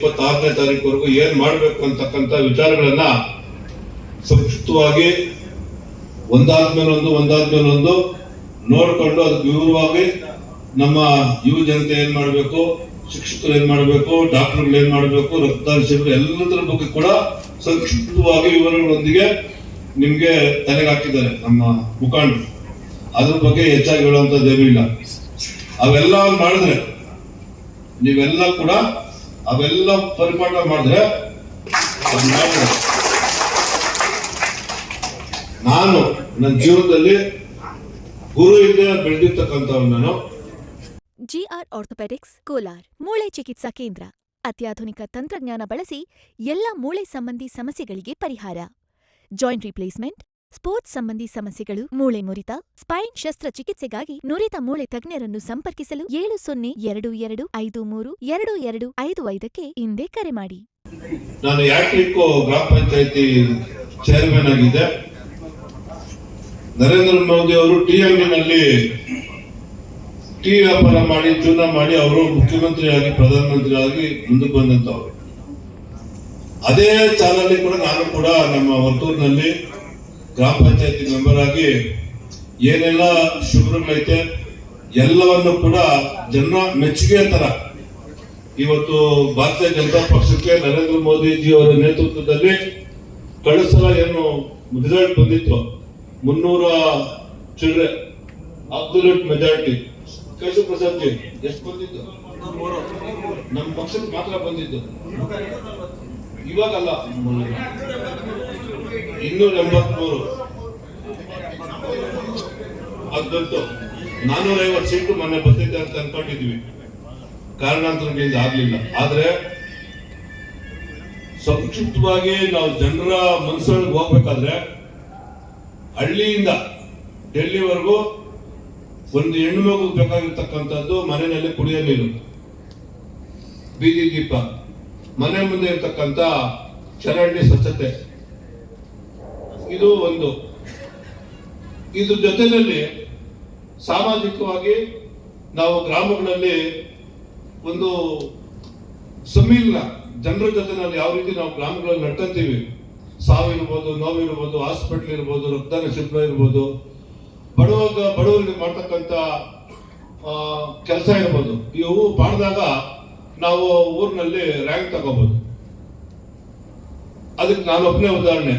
ಇಪ್ಪತ್ತಾರನೇ ತಾರೀಕುವರೆಗೂ ಏನ್ ಮಾಡಬೇಕು ಅಂತಕ್ಕಂಥ ವಿಚಾರಗಳನ್ನ ಸಂಕ್ಷಿಪ್ತವಾಗಿ ಒಂದಾದ್ಮೇಲೊಂದು ಒಂದಾದ್ಮೇಲೆ ಒಂದು ನೋಡ್ಕೊಂಡು ಅದಕ್ಕೆ ವಿವರವಾಗಿ ನಮ್ಮ ಯುವ ಜನತೆ ಏನ್ ಮಾಡಬೇಕು, ಶಿಕ್ಷಕರು ಏನ್ ಮಾಡಬೇಕು, ಡಾಕ್ಟರ್ಗಳು ಏನ್ ಮಾಡಬೇಕು, ರಕ್ತದಾನ ಶಿಬಿರ ಎಲ್ಲದರ ಬಗ್ಗೆ ಕೂಡ ಸಂಕ್ಷಿಪ್ತವಾಗಿ ವಿವರಗಳೊಂದಿಗೆ ನಿಮ್ಗೆ ತಲೆಗೆ ಹಾಕಿದ್ದಾರೆ ನಮ್ಮ ಮುಖಂಡ ಅದ್ರ ಬಗ್ಗೆ ಹೆಚ್ಚಾಗಿ ಹೇಳುವಂತ ಇಲ್ಲ. ಅವೆಲ್ಲ ಮಾಡಿದ್ರೆ ನೀವೆಲ್ಲ ಕೂಡ ಅವೆಲ್ಲ ಪರಿಪಾಠ ಮಾಡಿದ್ರೆ ನಾನು ನನ್ನ ಜೀವನದಲ್ಲಿ ಗುರು ನಾನು. ಜಿಆರ್ ಆರ್ಥೋಪೆಡಿಕ್ಸ್, ಕೋಲಾರ್, ಮೂಳೆ ಚಿಕಿತ್ಸಾ ಕೇಂದ್ರ. ಅತ್ಯಾಧುನಿಕ ತಂತ್ರಜ್ಞಾನ ಬಳಸಿ ಎಲ್ಲ ಮೂಳೆ ಸಂಬಂಧಿ ಸಮಸ್ಯೆಗಳಿಗೆ ಪರಿಹಾರ. ಜಾಯಿಂಟ್ ರಿಪ್ಲೇಸ್ಮೆಂಟ್ ಸ್ಪೋರ್ಟ್ಸ್ ಸಂಬಂಧಿ ಸಮಸ್ಯೆಗಳು, ಮೂಳೆ ಮುರಿತ, ಸ್ಪೈನ್ ಶಸ್ತ್ರಚಿಕಿತ್ಸೆಗಾಗಿ ನುರಿತ ಮೂಳೆ ತಜ್ಞರನ್ನು ಸಂಪರ್ಕಿಸಲು ಏಳು ಸೊನ್ನೆ ಎರಡು ಎರಡು ಐದು ಮೂರು ಎರಡು ಎರಡು ಐದು ಐದಕ್ಕೆ ಹಿಂದೆ ಕರೆ ಮಾಡಿ. ನಾನು ಯಾಟ್ರಿಕೋ ಗ್ರಾಮ ಪಂಚಾಯತಿ ಚೇರ್ಮನ್ ಆಗಿದ್ದೆ. ನರೇಂದ್ರ ಮೋದಿ ಅವರು ಟಿ ಅಂಗಡಿನಲ್ಲಿ ಟೀ ವ್ಯಾಪಾರ ಮಾಡಿ, ಚೂರ್ಣ ಮಾಡಿ ಅವರು ಮುಖ್ಯಮಂತ್ರಿ ಆಗಿ ಪ್ರಧಾನಮಂತ್ರಿ ಆಗಿ ಮುಂದಕ್ಕೆ ಬಂದಂತವ್ರು ಅದೇ ಚಾಲಲ್ಲಿ ಕೂಡ ನಾನು ಕೂಡ ನಮ್ಮ ವರ್ತೂರಿನಲ್ಲಿ ಗ್ರಾಮ ಪಂಚಾಯತಿ ಮೆಂಬರ್ ಆಗಿ ಏನೆಲ್ಲ ಶುಭ್ರಗಳೈತೆ ಎಲ್ಲವನ್ನು ಕೂಡ ಜನ ಮೆಚ್ಚುಗೆ ತರ ಇವತ್ತು ಭಾರತೀಯ ಜನತಾ ಪಕ್ಷಕ್ಕೆ ನರೇಂದ್ರ ಮೋದಿಜಿ ಅವರ ನೇತೃತ್ವದಲ್ಲಿ ಕಳೆದ ಸಲ ಏನು ರಿಸಲ್ಟ್ ಬಂದಿತ್ತು. ಮುನ್ನೂರ ಚಿಲ್ಡ್ರೆ ಅಬ್ಸಲ್ಯೂಟ್ ಮೆಜಾರಿಟಿ ಕೇಶವ ಪ್ರಸಾದ್ ಜಿ, ಎಷ್ಟು ಬಂದಿತ್ತು? ನಮ್ಮ ಪಕ್ಷಕ್ಕೆ ಮಾತ್ರ ಬಂದಿದ್ದು ಇವಾಗಲ್ಲ. ಇನ್ನೂರ ಎಂಬತ್ಮೂರು ಅದಂತೂ ಐವತ್ತು ಸೀಟು ಮೊನ್ನೆ ಬಂದಿದ್ದೆ ಅಂತ ಅನ್ಕೊಂಡಿದ್ವಿ ಕಾರಣಾಂತರಗಳಿಂದ ಆಗ್ಲಿಲ್ಲ. ಆದ್ರೆ ಸಂಕ್ಷಿಪ್ತವಾಗಿ ನಾವು ಜನರ ಮನಸ್ಸೊಳಗೆ ಹೋಗ್ಬೇಕಾದ್ರೆ ಹಳ್ಳಿಯಿಂದ ಡೆಲ್ಲಿವರೆಗೂ ಒಂದು ಹೆಣ್ಣು ಮಗು ಬೇಕಾಗಿರ್ತಕ್ಕಂಥದ್ದು ಮನೆಯಲ್ಲಿ ಕುಡಿಯಲಿಲ್ಲ ಬೀದಿ ದೀಪ, ಮನೆ ಮುಂದೆ ಇರ್ತಕ್ಕಂಥ ಚರಂಡಿ ಸ್ವಚ್ಛತೆ. ಇದು ಒಂದು. ಇದ್ರ ಜೊತೆಯಲ್ಲಿ ಸಾಮಾಜಿಕವಾಗಿ ನಾವು ಗ್ರಾಮಗಳಲ್ಲಿ ಒಂದು ಸಮ್ಮಿಲನ ಜನರ ಜೊತೆ ನಾವು ಯಾವ ರೀತಿ ನಾವು ಗ್ರಾಮಗಳಲ್ಲಿ ನಡ್ಕೊಂತೀವಿ. ಸಾವಿರ್ಬೋದು, ನೋವಿರ್ಬೋದು ಹಾಸ್ಪಿಟ್ಲ್ ಇರ್ಬೋದು, ರಕ್ತದಾನ ಶಿಬಿರ ಇರ್ಬೋದು. ಬಡವಾಗ ಬಡವರಿಗೆ ಮಾಡ್ತಕ್ಕಂಥ ಕೆಲಸ ಇರ್ಬೋದು. ಇವು ಮಾಡಿದಾಗ ನಾವು ಊರಿನಲ್ಲಿ ರ್ಯಾಂಕ್ ತಗೋಬಹುದು ಅದಕ್ಕೆ ನಾನೊಬ್ಬನೇ ಉದಾಹರಣೆ.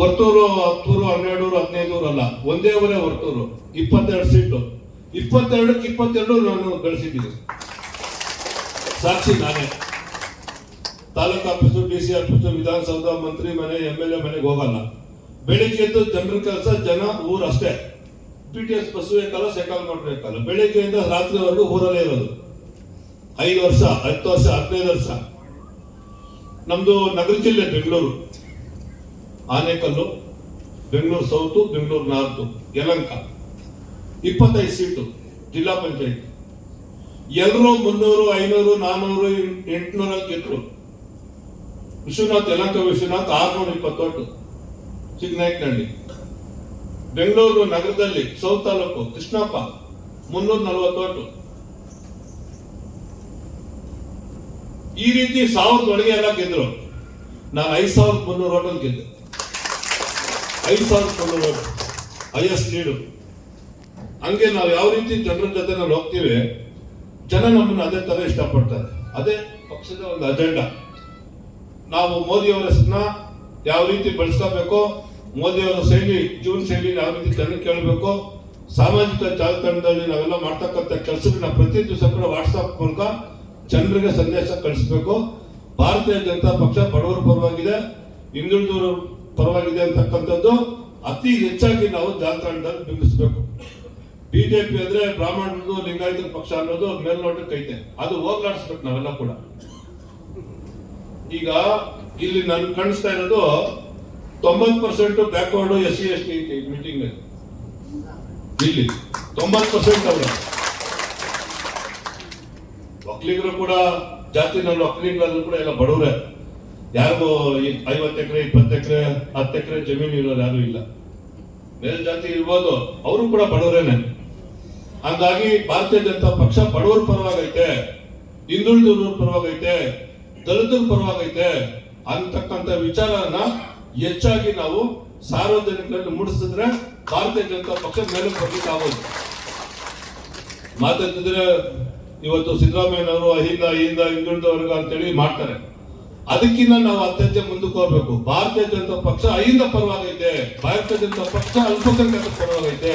ವರ್ತೂರು ಹತ್ತೂರು, ಹನ್ನೆರಡೂರು, ಹದಿನೈದೂರು ಅಲ್ಲ, ಒಂದೇ ಊರೇ ವರ್ತೂರು, ಇಪ್ಪತ್ತೆರಡು ಸೀಟು. ಇಪ್ಪತ್ತೆರಡಕ್ಕೆ ಇಪ್ಪತ್ತೆರಡು ನಾನು ಗಳಿಸಿದ್ದೀನಿ ಸಾಕ್ಷಿ ನಾನೇ. Taluk office, D C office, Vidhana Soudha, ಮಂತ್ರಿ ಮನೆ, ಎಂ ಎಲ್ ಎ ಮನೆಗೆ ಹೋಗಲ್ಲ. ಬೆಳಿಗ್ಗೆ ಎದ್ದು ಜನರ ಕೆಲಸ, ಜನ ಊರಷ್ಟೇ ಪಿ ಟಿ ಎಸ್ ಬಸ್ ಬೇಕಲ್ಲ ಸೈಕಲ್ ಮೋಟರ್ ಬೇಕಲ್ಲ ಬೆಳಿಗ್ಗೆಯಿಂದ ರಾತ್ರಿವರೆಗೂ ಊರಲ್ಲೇ ಇರೋದು. ಐದು ವರ್ಷ, ಹತ್ತು ವರ್ಷ, ಹದಿನೈದು ವರ್ಷ. ನಮ್ದು ನಗರ ಜಿಲ್ಲೆ Bengaluru. Anekal, Bengaluru south, Bengaluru north, Yelahanka. ಇಪ್ಪತ್ತೈದು ಸೀಟು ಜಿಲ್ಲಾ ಪಂಚಾಯತ್. ಎಲ್ಲರೂ ಮುನ್ನೂರು, ಐನೂರು, ನಾನೂರು ಎಂಟುನೂರಲ್ಲಿ ಗೆದ್ರು. ವಿಶ್ವನಾಥ್, ಯಲಂಕ ವಿಶ್ವನಾಥ್, ಆರ್ನೂರ ಇಪ್ಪತ್ತೊಟ್ಟು ಚಿಕ್ಕನಾಯಕನಹಳ್ಳಿ. ಬೆಂಗಳೂರು ನಗರದಲ್ಲಿ ಸೌತ್ ತಾಲೂಕು ಕೃಷ್ಣಪ್ಪ, ಮುನ್ನೂರ ನಲವತ್ತೊಟ್ಟು ಈ ರೀತಿ ಸಾವಿರದ ಒಳಗೆ ಎಲ್ಲ ಗೆದ್ರು. ನಾನು ಐದು ಸಾವಿರದ ಮುನ್ನೂರು ಓಟಲ್ ಗೆದ್ದೆ. ಐದು ಸಾವಿರ ನೀಡು ಹೈಯೆಸ್ಟ್ ನೀಡು. ಹಂಗೆ ನಾವು ಯಾವ ರೀತಿ ಜನರ ಜೊತೆ ನಾವು ಹೋಗ್ತೀವಿ, ಜನ ನಮ್ಮನ್ನು ಅದೇ ಥರ ಇಷ್ಟಪಡ್ತಾರೆ. ಅದೇ ಪಕ್ಷದ ಒಂದು ಅಜೆಂಡಾ ನಾವು ಮೋದಿಯವರ ಹೆಸರನ್ನ ಯಾವ ರೀತಿ ಬಳಸ್ಕೋಬೇಕು ಮೋದಿಯವರ ಶೈಲಿ, ಜೀವನ ಶೈಲಿ ಯಾವ ರೀತಿ ಜನಕ್ಕೆ ಕೇಳಬೇಕು, ಸಾಮಾಜಿಕ ಜಾಲತಾಣದಲ್ಲಿ ನಾವೆಲ್ಲ ಮಾಡ್ತಕ್ಕಂಥ ಕೆಲಸಗಳನ್ನ ಪ್ರತಿ ದಿವಸ ಕೂಡ ವಾಟ್ಸಪ್ ಮೂಲಕ ಜನರಿಗೆ ಸಂದೇಶ ಕಳಿಸ್ಬೇಕು. ಭಾರತೀಯ ಜನತಾ ಪಕ್ಷ ಬಡವರ ಪರವಾಗಿದೆ. ಹಿಂದುಳಿದವರ ಪರವಾಗಿದೆ ಅಂತಕ್ಕಂಥದ್ದು ಅತಿ ಹೆಚ್ಚಾಗಿ ನಾವು ಜಾಲತಾಣದಲ್ಲಿ ಬಿಂಬಿಸಬೇಕು. ಬಿಜೆಪಿ ಅಂದ್ರೆ ಬ್ರಾಹ್ಮಣರದು ಲಿಂಗಾಯತ ಪಕ್ಷ ಅನ್ನೋದು ಮೇಲ್ನೋಟಕ್ಕೆ ಐತೆ. ಅದು ಹೋಗ್ಲಾಡಿಸ್ಬೇಕು ನಾವೆಲ್ಲ ಕೂಡ. ಈಗ ಇಲ್ಲಿ ನನ್ ಕಾಣಿಸ್ತಾ ಇರೋದು ತೊಂಬತ್ percent backward S C S T meeting ಇಲ್ಲಿ ತೊಂಬತ್ ಪರ್ಸೆಂಟ್ ಅವರು. ಒಕ್ಕಲಿಗರು ಕೂಡ ಜಾತಿನಲ್ಲಿ ಒಕ್ಕಲಿಗರಲ್ಲೂ ಕೂಡ ಎಲ್ಲ ಬಡವ್ರೆ. ಯಾರಿಗೂ ಐವತ್ತು ಎಕರೆ, ಇಪ್ಪತ್ತು ಎಕರೆ, ಹತ್ತು ಎಕರೆ ಜಮೀನು ಇರೋರು ಯಾರು ಇಲ್ಲ. ಮೇಲ್ಜಾತಿ ಇರ್ಬೋದು, ಅವರು ಕೂಡ ಬಡವರೇನೆ. ಹಾಗಾಗಿ ಭಾರತೀಯ ಜನತಾ ಪಕ್ಷ ಬಡವರ ಪರವಾಗೈತೆ ಹಿಂದುಳಿದವ್ರ ಪರವಾಗೈತೆ, ದಲಿತರ ಪರವಾಗೈತೆ ಅಂತಕ್ಕಂಥ ವಿಚಾರನ ಹೆಚ್ಚಾಗಿ ನಾವು ಸಾರ್ವಜನಿಕರಲ್ಲಿ ಮೂಡಿಸಿದ್ರೆ ಭಾರತೀಯ ಜನತಾ ಪಕ್ಷ ಮೇಲೆ ಬರ್ಲಿಕ್ಕೆ ಆಗೋದು. ಮಾತಾಡ್ತಿದ್ರೆ ಇವತ್ತು ಸಿದ್ದರಾಮಯ್ಯನವರು ಅಹಿಂದ ಅಹಿಂದ ಹಿಂದುಳಿದ ವರ್ಗ ಅಂತೇಳಿ ಮಾಡ್ತಾರೆ. ಅದಕ್ಕಿಂತ ನಾವು ಅತ್ಯಂತ ಮುಂದಕ್ಕೆ ಭಾರತೀಯ ಜನತಾ ಪಕ್ಷ ಅಹಿಂದ ಪರವಾಗೈತೆ ಭಾರತೀಯ ಜನತಾ ಪಕ್ಷ ಅಲ್ಪಸಂಖ್ಯಾತ ಪರವಾಗೈತೆ